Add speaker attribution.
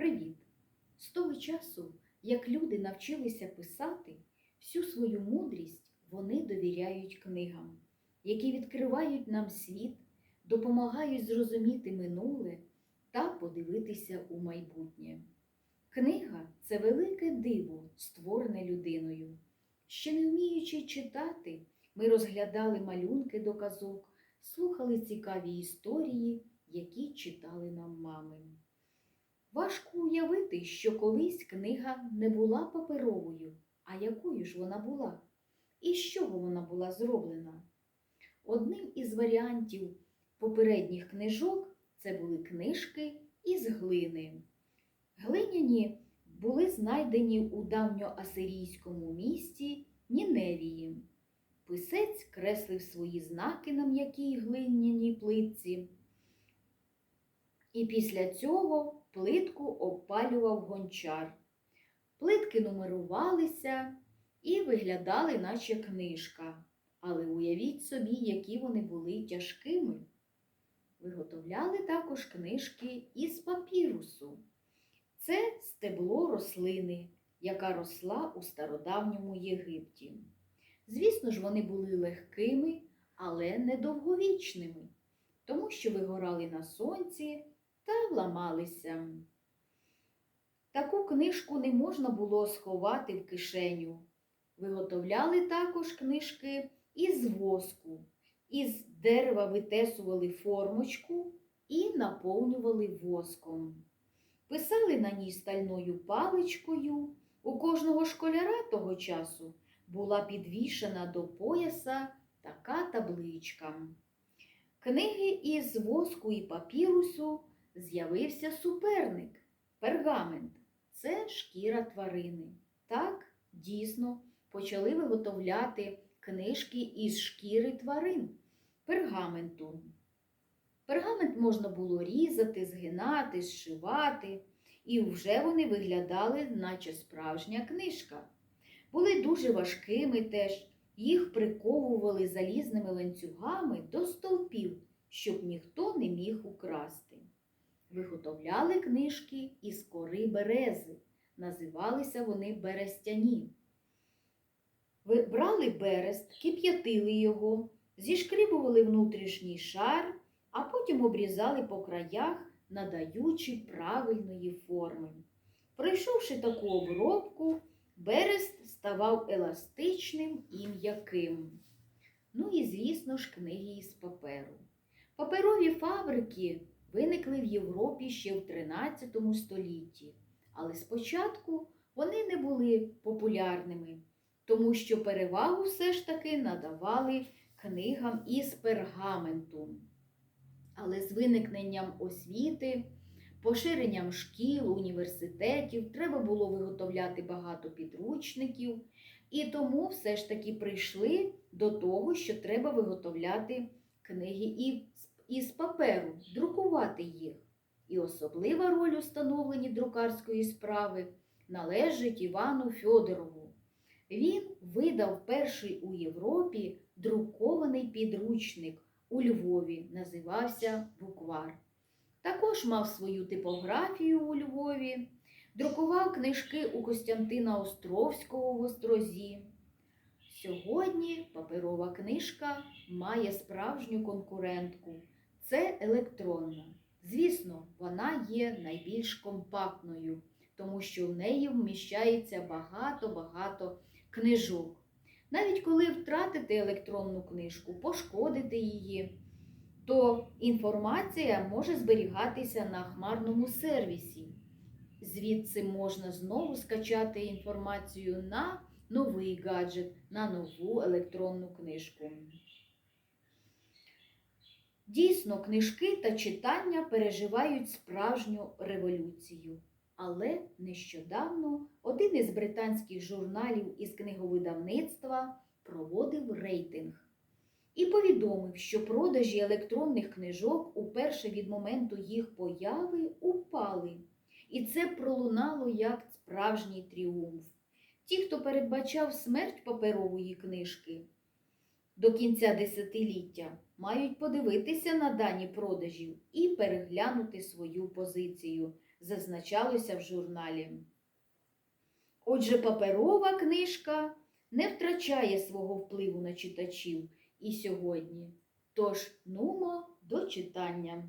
Speaker 1: Привіт! З того часу, як люди навчилися писати, всю свою мудрість вони довіряють книгам, які відкривають нам світ, допомагають зрозуміти минуле та подивитися у майбутнє. Книга це велике диво, створене людиною. Ще не вміючи читати, ми розглядали малюнки до казок, слухали цікаві історії, які читали нам мами. Важко уявити, що колись книга не була паперовою, а якою ж вона була? І з чого вона була зроблена? Одним із варіантів попередніх книжок це були книжки із глини. Глиняні були знайдені у давньоасирійському місті Ніневії. Писець креслив свої знаки на м'якій глиняній плитці. І після цього плитку обпалював гончар. Плитки нумерувалися і виглядали, наче книжка. Але уявіть собі, які вони були тяжкими. Виготовляли також книжки із папірусу. Це стебло рослини, яка росла у стародавньому Єгипті. Звісно ж, вони були легкими, але недовговічними, тому що вигорали на сонці та ламалися. Таку книжку не можна було сховати в кишеню. Виготовляли також книжки із воску, із дерева витесували формочку і наповнювали воском. Писали на ній стальною паличкою. У кожного школяра того часу була підвішена до пояса така табличка. Книги із воску і папірусу з'явився суперник пергамент. Це шкіра тварини. Так, дійсно, почали виготовляти книжки із шкіри тварин, пергаменту. Пергамент можна було різати, згинати, зшивати, і вже вони виглядали, наче справжня книжка. Були дуже важкими теж, їх приковували залізними ланцюгами до стовпів, щоб ніхто не міг. Виготовляли книжки із кори берези, називалися вони берестяні. Брали берест, кип'ятили його, зішкрібували внутрішній шар, а потім обрізали по краях, надаючи правильної форми. Пройшовши таку обробку, берест ставав еластичним і м'яким. Ну і, звісно ж, книги із паперу. Паперові фабрики виникли в Європі ще в 13 столітті, але спочатку вони не були популярними, тому що перевагу все ж таки надавали книгам із пергаменту. Але з виникненням освіти, поширенням шкіл, університетів треба було виготовляти багато підручників, і тому все ж таки прийшли до того, що треба виготовляти книги і із паперу, друкувати їх. І особлива роль у становленні друкарської справи належить Івану Фьодорову. Він видав перший у Європі друкований підручник у Львові, називався Буквар. Також мав свою типографію у Львові, друкував книжки у Костянтина Островського в Острозі. Сьогодні паперова книжка має справжню конкурентку. Це електронна. Звісно, вона є найбільш компактною, тому що в неї вміщається багато-багато книжок. Навіть коли втратите електронну книжку, пошкодите її, то інформація може зберігатися на хмарному сервісі. Звідси можна знову скачати інформацію на новий гаджет, на нову електронну книжку. Дійсно, книжки та читання переживають справжню революцію. Але нещодавно один із британських журналів із книговидавництва проводив рейтинг і повідомив, що продажі електронних книжок уперше від моменту їх появи упали. І це пролунало як справжній тріумф. Ті, хто передбачав смерть паперової книжки до кінця десятиліття, мають подивитися на дані продажів і переглянути свою позицію, зазначалося в журналі. Отже, паперова книжка не втрачає свого впливу на читачів і сьогодні. Тож, нумо до читання.